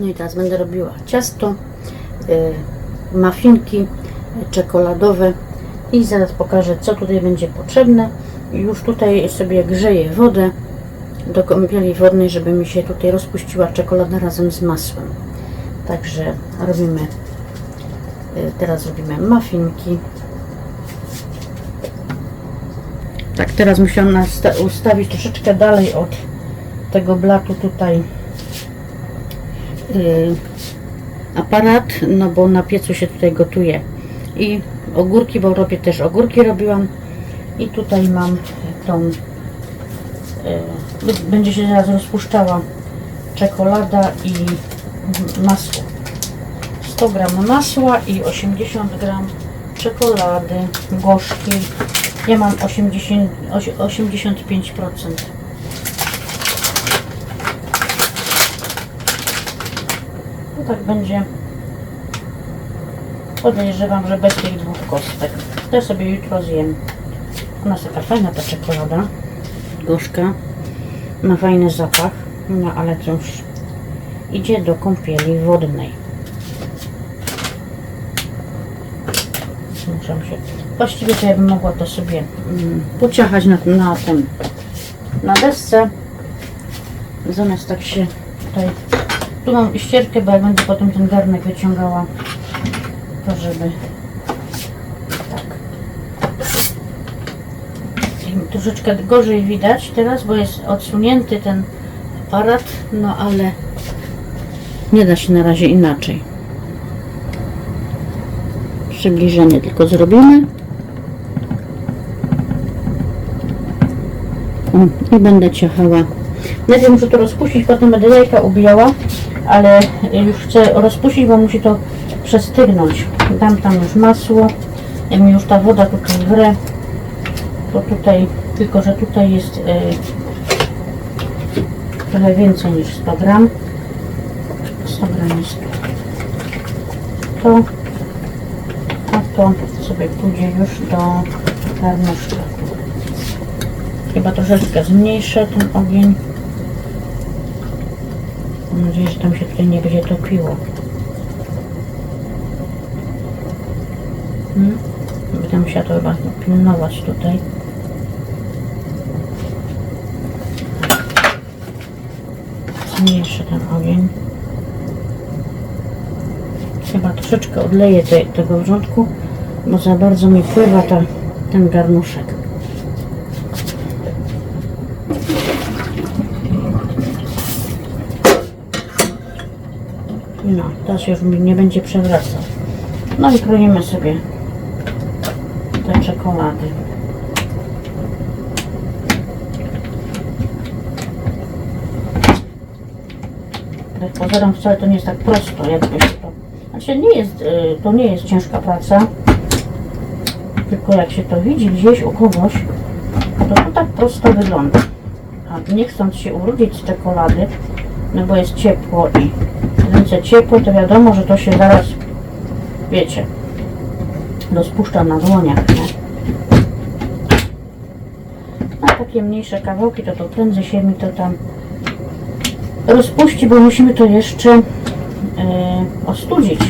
No i teraz będę robiła ciasto, y, muffinki czekoladowe i zaraz pokażę co tutaj będzie potrzebne. Już tutaj sobie grzeję wodę do kąpieli wodnej, żeby mi się tutaj rozpuściła czekolada razem z masłem. Także robimy, y, teraz robimy muffinki. Tak, teraz musiałam ustawić troszeczkę dalej od tego blatu tutaj aparat, no bo na piecu się tutaj gotuje. I ogórki, bo robię też ogórki robiłam. I tutaj mam tą, y, będzie się teraz rozpuszczała czekolada i masło. 100 gram masła i 80 gram czekolady gorzkiej. Ja mam 80, osi- 85%. Tak będzie. Podejrzewam, że bez tych dwóch kostek. To sobie jutro zjem. Ona jest taka fajna ta czekolada. Gorzka. Ma fajny zapach. No ale już idzie do kąpieli wodnej. Muszę się. Właściwie to ja bym mogła to sobie mm, pociachać na, na tym na desce. Zamiast tak się tutaj. Tu mam ścierkę, bo jak będę potem ten garnek wyciągała, to żeby tak. Troszeczkę gorzej widać teraz, bo jest odsunięty ten aparat, no ale nie da się na razie inaczej. Przybliżenie tylko zrobimy. I będę ciachała. Najpierw muszę to rozpuścić, potem będę jajka ubijała, ale już chcę rozpuścić, bo musi to przestygnąć. Dam tam już masło, jak mi już ta woda tutaj wre, to tutaj, tylko że tutaj jest y, trochę więcej niż 100 gram. 100 gram jest to, a to sobie pójdzie już do garnuszka. Chyba troszeczkę zmniejszę ten ogień. Mam nadzieję, że tam się tutaj nie będzie topiło. Hmm? Będę musiała to chyba pilnować tutaj. Zmniejszę ten ogień. Chyba troszeczkę odleję te, tego wrzątku, bo za bardzo mi pływa ta, ten garnuszek. No, teraz już mi nie będzie przewracał. No i kroimy sobie te czekolady. Jak pozorom wcale to nie jest tak prosto, jakby się to... Znaczy nie jest, y, to nie jest ciężka praca, tylko jak się to widzi gdzieś u kogoś, to to tak prosto wygląda. A nie chcąc się urodzić z czekolady, no bo jest ciepło i ręce ciepłe, to wiadomo, że to się zaraz, wiecie, rozpuszcza na dłoniach, nie? A takie mniejsze kawałki, to to prędzej się mi to tam rozpuści, bo musimy to jeszcze e, ostudzić.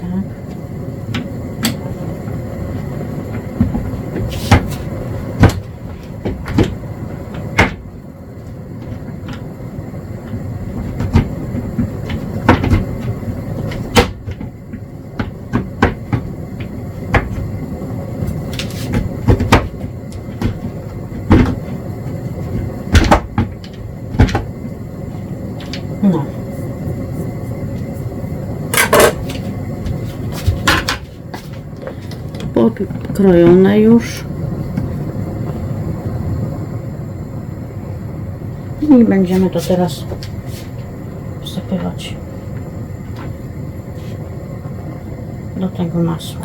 Tak. No. Pokrojone już. I będziemy to teraz wsypywać do tego masła.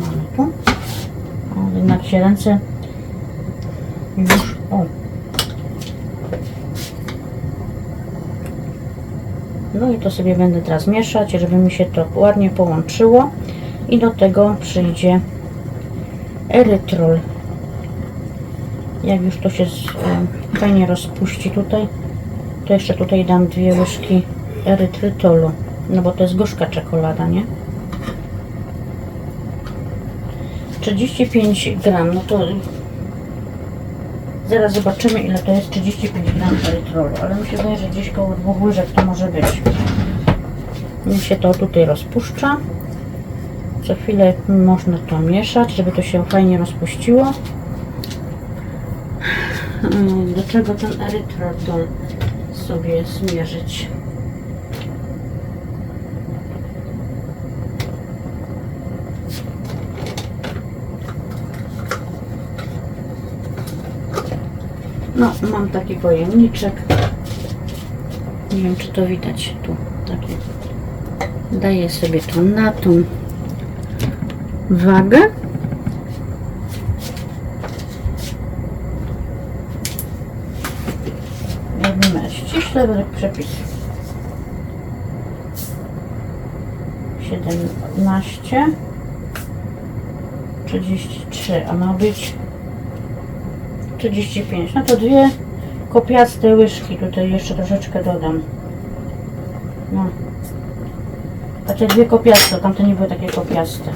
Mamy tu. O, jednak się ręce już O. No i to sobie będę teraz mieszać, żeby mi się to ładnie połączyło. I do tego przyjdzie erytrol. Jak już to się e, fajnie rozpuści tutaj, to jeszcze tutaj dam dwie łyżki erytrytolu. No bo to jest gorzka czekolada, nie? 35 gram, no to zaraz zobaczymy ile to jest 35 gram erytrolu, ale mi się wydaje, że gdzieś koło dwóch łyżek to może być. Niech się to tutaj rozpuszcza. Co chwilę można to mieszać, żeby to się fajnie rozpuściło. Mm, Do czego ten erytrol sobie zmierzyć? No, mam taki pojemniczek. Nie wiem, czy to widać tu. Taki. Daję sobie to na tą wagę. Robimy ściśle według przepisu. 17 33, a ma być 35. No to dwie kopiaste łyżki. Tutaj jeszcze troszeczkę dodam. No. A te dwie kopiaste, tamte nie były takie kopiaste.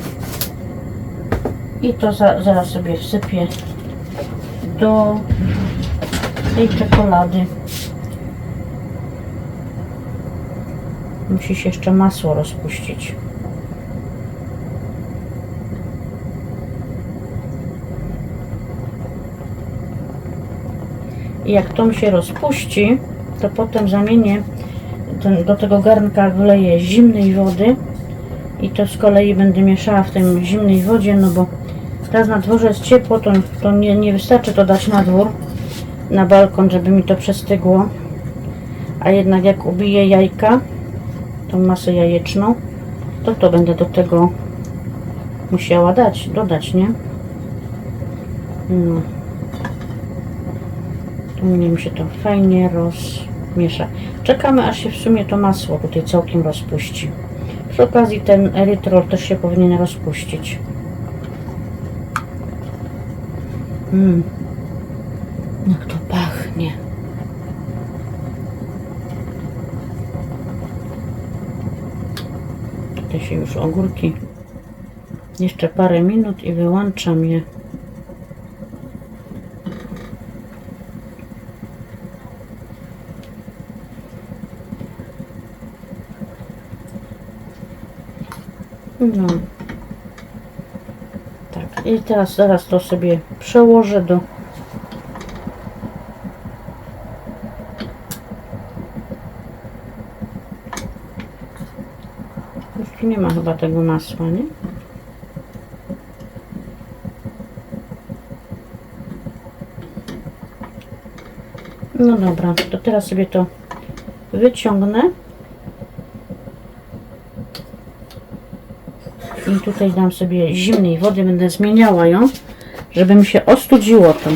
I to za, zaraz sobie wsypię do tej czekolady. Musi się jeszcze masło rozpuścić. Jak to mi się rozpuści, to potem zamienię ten, do tego garnka wleję zimnej wody i to z kolei będę mieszała w tej zimnej wodzie, no bo teraz na dworze jest ciepło, to, to nie, nie wystarczy to dać na dwór, na balkon, żeby mi to przestygło. A jednak jak ubiję jajka, tą masę jajeczną, to to będę do tego musiała dać, dodać, nie? No. Tu mnie mi się to fajnie rozmiesza. Czekamy aż się w sumie to masło tutaj całkiem rozpuści. Przy okazji ten erytrol też się powinien rozpuścić. Mmm. Jak to pachnie. Tutaj się już ogórki. Jeszcze parę minut i wyłączam je. No. Tak, i teraz zaraz to sobie przełożę do Już tu nie ma chyba tego masła, nie? No dobra, to teraz sobie to wyciągnę. I tutaj dam sobie zimnej wody, będę zmieniała ją, żeby mi się ostudziło to.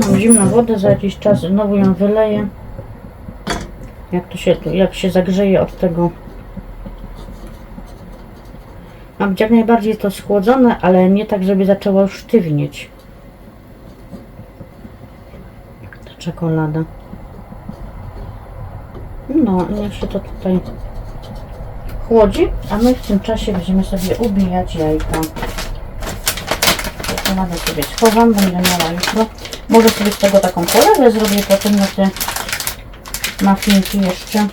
Mam zimną wodę, za jakiś czas znowu ją wyleję. Jak to się, jak się zagrzeje od tego jak najbardziej to schłodzone, ale nie tak, żeby zaczęło sztywnieć. Ta czekolada. No, niech się to tutaj chłodzi, a my w tym czasie będziemy sobie ubijać jajka. Czekoladę sobie schowam, będę miała jutro. Może sobie z tego taką polewę zrobię potem na te mafinki jeszcze.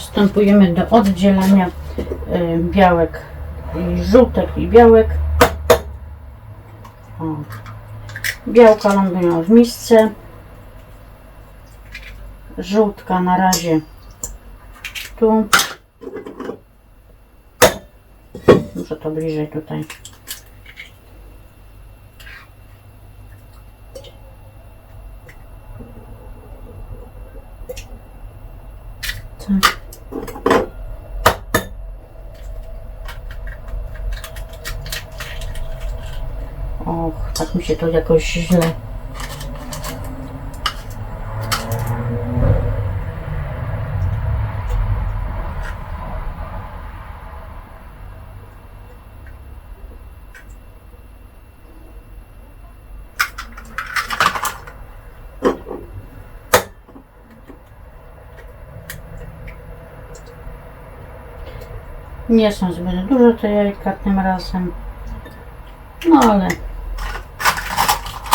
przystępujemy do oddzielania y, białek i żółtek i białek. O. Białka lądują w misce. Żółtka na razie tu. Muszę to bliżej tutaj się to jakoś źle. Nie są zbyt duże te jajka tym razem. No ale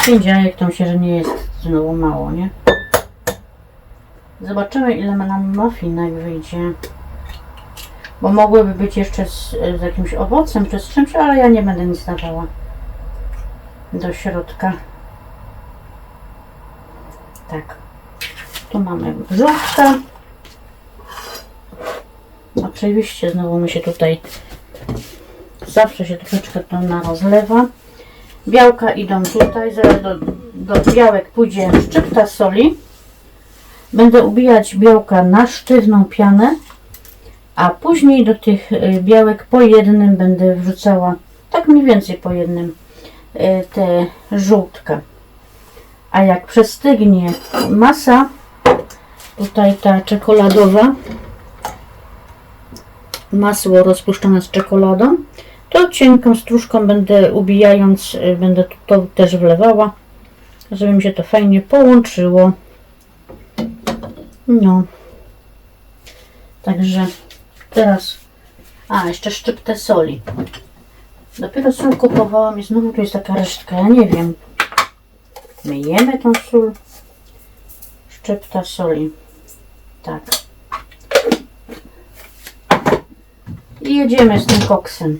5 jajek to myślę, że nie jest znowu mało, nie? Zobaczymy ile nam muffinek wyjdzie. Bo mogłyby być jeszcze z, z jakimś owocem czy z czymś, ale ja nie będę nic dawała do środka. Tak. Tu mamy żółtka. Oczywiście znowu mi się tutaj zawsze się troszeczkę to na rozlewa. Białka idą tutaj, zaraz do, do białek pójdzie szczypta soli. Będę ubijać białka na sztywną pianę, a później do tych y, białek po jednym będę wrzucała, tak mniej więcej po jednym, y, te żółtka. A jak przestygnie masa, tutaj ta czekoladowa, masło rozpuszczone z czekoladą, to cienką stróżką będę ubijając, y, będę to też wlewała, żeby mi się to fajnie połączyło. No. Także teraz, a jeszcze szczyptę soli. Dopiero sól kupowałam i znowu tu jest taka resztka, ja nie wiem. Myjemy tą sól. Szczypta soli. Tak. I jedziemy z tym koksem.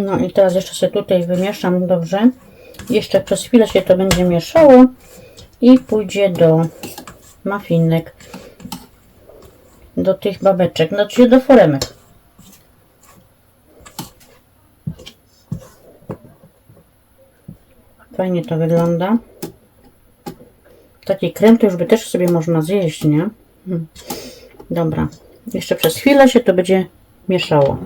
No i teraz jeszcze sobie tutaj wymieszam dobrze. Jeszcze przez chwilę się to będzie mieszało i pójdzie do mafinek. Do tych babeczek, znaczy do foremek. Fajnie to wygląda. Taki krem to już by też sobie można zjeść, nie? Hmm. Dobra. Jeszcze przez chwilę się to będzie mieszało.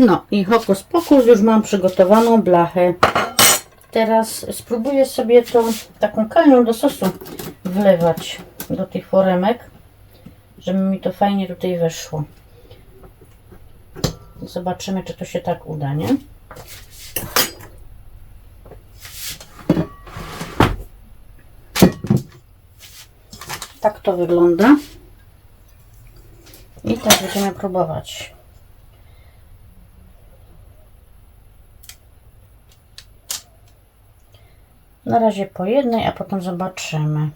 No i hokus pokus, już mam przygotowaną blachę. Teraz spróbuję sobie to taką kalią do sosu wlewać do tych foremek, żeby mi to fajnie tutaj weszło. Zobaczymy, czy to się tak uda, nie? Tak to wygląda. I tak będziemy próbować. Na razie po jednej, a potem zobaczymy.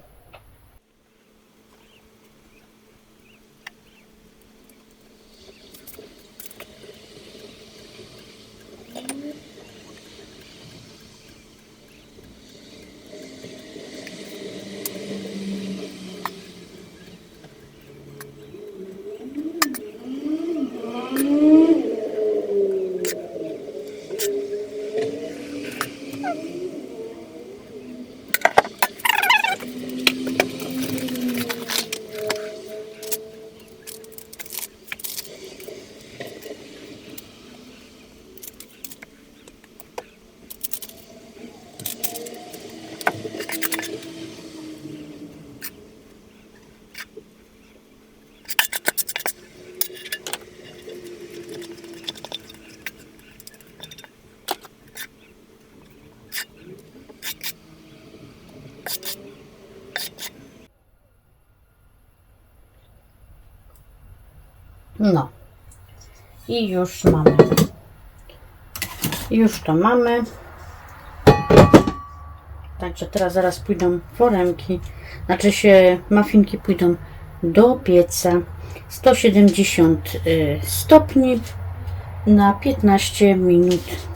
No. I już mamy. Już to mamy. Także teraz zaraz pójdą foremki. Znaczy się mafinki pójdą do pieca. 170 y, stopni na 15 minut.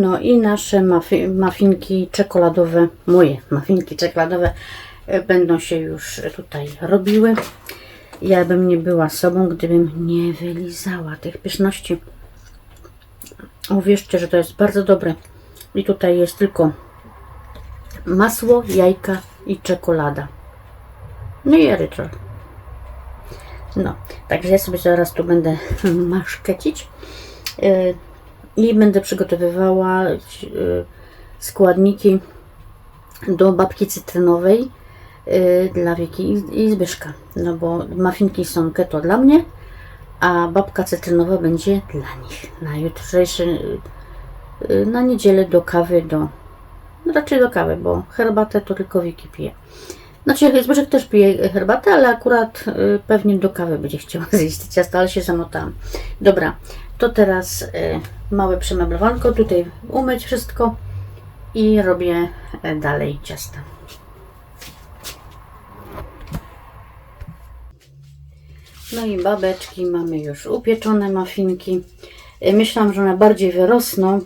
No i nasze mafi mafinki czekoladowe, moje mafinki czekoladowe e, będą się już tutaj robiły. Ja bym nie była sobą, gdybym nie wylizała tych pyszności. Uwierzcie, że to jest bardzo dobre. I tutaj jest tylko masło, jajka i czekolada. No i erytryol. No, także ja sobie zaraz tu będę maszkecić. Yy, i będę przygotowywała y, składniki do babki cytrynowej y, dla Wiki i Zbyszka. No bo mafinki są keto dla mnie, a babka cytrynowa będzie dla nich. Na jutrzejszy, y, na niedzielę do kawy, do, no raczej do kawy, bo herbatę to tylko Wiki pije. Znaczy Zbyszek też pije herbatę, ale akurat pewnie do kawy będzie chciał zjeść ciasto, ale się zamotałam. Dobra, to teraz y, małe przemeblowanko, tutaj umyć wszystko i robię y, dalej ciasta. No i babeczki, mamy już upieczone mafinki. Y, myślałam, że one bardziej wyrosną.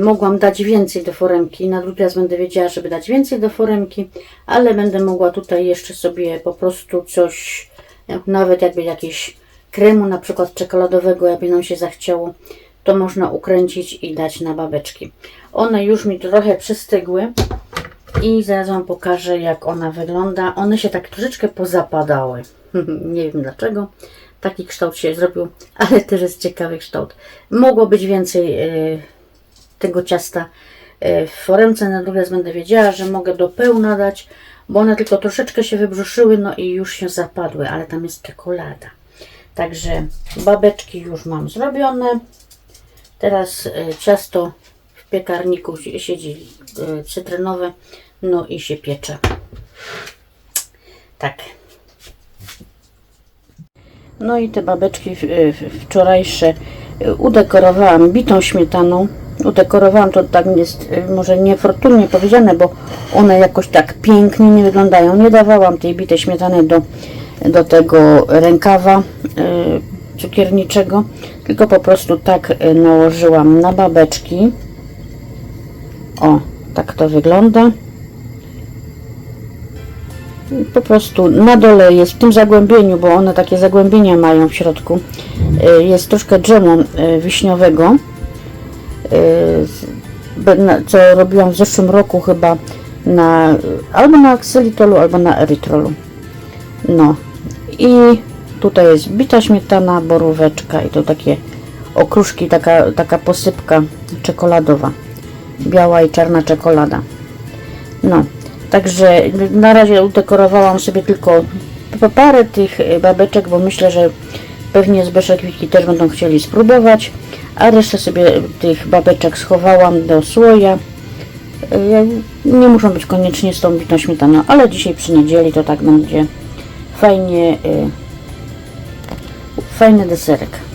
Mogłam dać więcej do foremki. Na drugi raz będę wiedziała, żeby dać więcej do foremki, ale będę mogła tutaj jeszcze sobie po prostu coś, jak- nawet jakby jakieś kremu na przykład czekoladowego, jakby nam się zachciało, to można ukręcić i dać na babeczki. One już mi trochę przystygły i zaraz Wam pokażę, jak ona wygląda. One się tak troszeczkę pozapadały. Nie wiem dlaczego. Taki kształt się zrobił, ale też jest ciekawy kształt. Mogło być więcej y, tego ciasta e, w foremce natomiast będę wiedziała, że mogę do pełna dać, bo one tylko troszeczkę się wybrzuszyły, no i już się zapadły, ale tam jest czekolada. Także babeczki już mam zrobione. Teraz ciasto w piekarniku si- siedzi e, cytrynowe, no i się piecze. Tak. No i te babeczki w- wczorajsze y, udekorowałam bitą śmietaną. Udekorowałam to tak jest y, może niefortunnie powiedziane, bo one jakoś tak pięknie nie wyglądają. Nie dawałam tej bitej śmietany do, do tego rękawa y, cukierniczego, tylko po prostu tak y, nałożyłam na babeczki. O, tak to wygląda po prostu na dole jest w tym zagłębieniu, bo one takie zagłębienia mają w środku, y, jest troszkę dżemu wiśniowego, co robiłam w zeszłym roku chyba na, albo na aksylitolu, albo na erytrolu. No i tutaj jest bita śmietana, boróweczka i to takie okruszki, taka, taka posypka czekoladowa, biała i czarna czekolada. No, także na razie udekorowałam sobie tylko parę tych y, babeczek, bo myślę, że pewnie Zbyszek Wiki też będą chcieli spróbować, a resztę sobie tych babeczek schowałam do słoja. Y, Nie muszą być koniecznie z tą bitą śmietaną, ale dzisiaj przy niedzieli to tak będzie fajnie, y, fajny deserek.